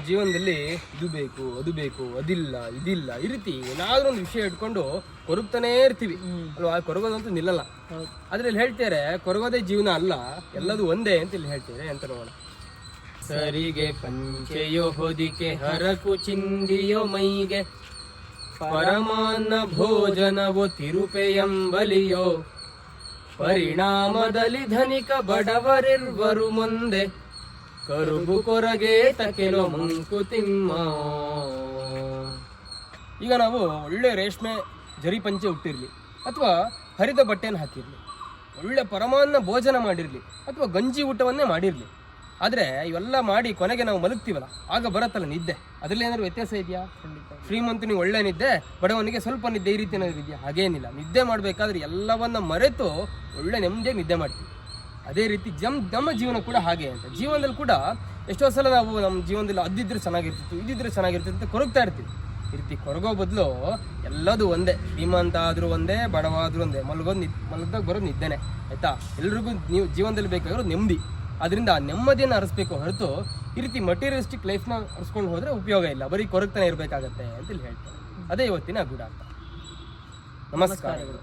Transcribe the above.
ಜೀವನದಲ್ಲಿ ಇದು ಬೇಕು ಅದು ಬೇಕು ಅದಿಲ್ಲ ಇದಿಲ್ಲ ಈ ರೀತಿ ಏನಾದ್ರೂ ಒಂದು ವಿಷಯ ಇಟ್ಕೊಂಡು ಕೊರಗ್ತಾನೇ ಇರ್ತೀವಿ. ಅಲ್ವಾ? ಕೊರಗೋದಂತೂ ನಿಲ್ಲಲ್ಲ. ಆದ್ರೆ ಇಲ್ಲಿ ಹೇಳ್ತಾರೆ ಕೊರಗೋದೇ ಜೀವನ ಅಲ್ಲ ಎಲ್ಲದು ಒಂದೇ ಅಂತ ಇಲ್ಲಿ ಹೇಳ್ತಾರೆ ಅಂತ ನೋಡೋಣ. ಸರಿಗೆ ಪಂಚೆಯೋ ಹೊದಿಕೆ ಹರಕು ಚಿಂದಿಯೋ ಮೈಗೆ ಪರಮಾನ್ನ ಭೋಜನವೋ ತಿರುಪೆಯಂಬಲಿಯೋ ಪರಿಣಾಮದಲ್ಲಿ ಧನಿಕ ಬಡವರಿರ್ವರು ಮುಂದೆ. ಕರುಬು ಕೊರಗೆ ತಕೆಲೋ ಮಂಕುತಿಮ್ಮ ಈಗ ನಾವು ಒಳ್ಳೆ ರೇಷ್ಮೆ ಜರಿ ಪಂಚೆ ಉಟ್ಟಿರಲಿ ಅಥವಾ ಹರಿದ ಬಟ್ಟೆಯನ್ನು ಹಾಕಿರ್ಲಿ ಒಳ್ಳೆ ಪರಮಾನ್ನ ಭೋಜನ ಮಾಡಿರಲಿ ಅಥವಾ ಗಂಜಿ ಊಟವನ್ನೇ ಮಾಡಿರಲಿ. ಆದ್ರೆ ಇವೆಲ್ಲ ಮಾಡಿ ಕೊನೆಗೆ ನಾವು ಮಲಗ್ತೀವಲ್ಲ ಆಗ ಬರತ್ತಲ್ಲ ನಿದ್ದೆ. ಅದರಲ್ಲಿ ಏನಾದ್ರು ವ್ಯತ್ಯಾಸ ಇದೆಯಾ? ಶ್ರೀಮಂತನಿಗೆ ಒಳ್ಳೆ ನಿದ್ದೆ ಬಡವನಿಗೆ ಸ್ವಲ್ಪ ನಿದ್ದೆ ಈ ರೀತಿ ಏನಾದ್ರು ಇದೆಯಾ? ಹಾಗೇನಿಲ್ಲ. ನಿದ್ದೆ ಮಾಡಬೇಕಾದ್ರೆ ಎಲ್ಲವನ್ನ ಮರೆತು ಒಳ್ಳೆ ನೆಮ್ಮದಿಯಾಗಿ ನಿದ್ದೆ ಮಾಡ್ತೀವಿ. ಅದೇ ರೀತಿ ಜಮ್ ನಮ್ಮ ಜೀವನ ಕೂಡ ಹಾಗೆ ಅಂತ. ಜೀವನದಲ್ಲಿ ಕೂಡ ಎಷ್ಟೋ ಸಲ ನಾವು ನಮ್ಮ ಜೀವನದಲ್ಲಿ ಅದಿದ್ರೆ ಚೆನ್ನಾಗಿರ್ತಿತ್ತು, ಇದ್ದಿದ್ರೆ ಚೆನ್ನಾಗಿರ್ತಿತ್ತು ಅಂತ ಕೊರಗ್ತಾ ಇರ್ತೀವಿ. ಈ ರೀತಿ ಕೊರಗೋ ಬದಲು ಎಲ್ಲದೂ ಒಂದೇ, ಶ್ರೀಮಂತ ಆದ್ರೂ ಒಂದೇ ಬಡವ ಆದ್ರೂ ಒಂದೇ, ಮಲಗೋದು ನಿದ್, ಮಲಗ್ದಾಗ ಬರೋದು ನಿದ್ದೆನೆ, ಆಯಿತಾ? ಎಲ್ರಿಗೂ ನೀವು ಜೀವನದಲ್ಲಿ ಬೇಕಾಗಿರೋ ನೆಮ್ಮದಿ. ಅದರಿಂದ ಆ ನೆಮ್ಮದಿಯನ್ನು ಅರಸಬೇಕು ಹೊರತು ಈ ರೀತಿ ಮಟೀರಿಯಲಿಸ್ಟಿಕ್ ಲೈಫ್ನ ಅರಿಸ್ಕೊಂಡು ಹೋದರೆ ಉಪಯೋಗ ಇಲ್ಲ. ಬರೀ ಕೊರಗ್ತಾನೆ ಇರಬೇಕಾಗತ್ತೆ ಅಂತ ಇಲ್ಲಿ ಹೇಳ್ತಾರೆ. ಅದೇ ಇವತ್ತಿನ ಗೂಢಾರ್ಥ ನಮಸ್ಕಾರಗಳು.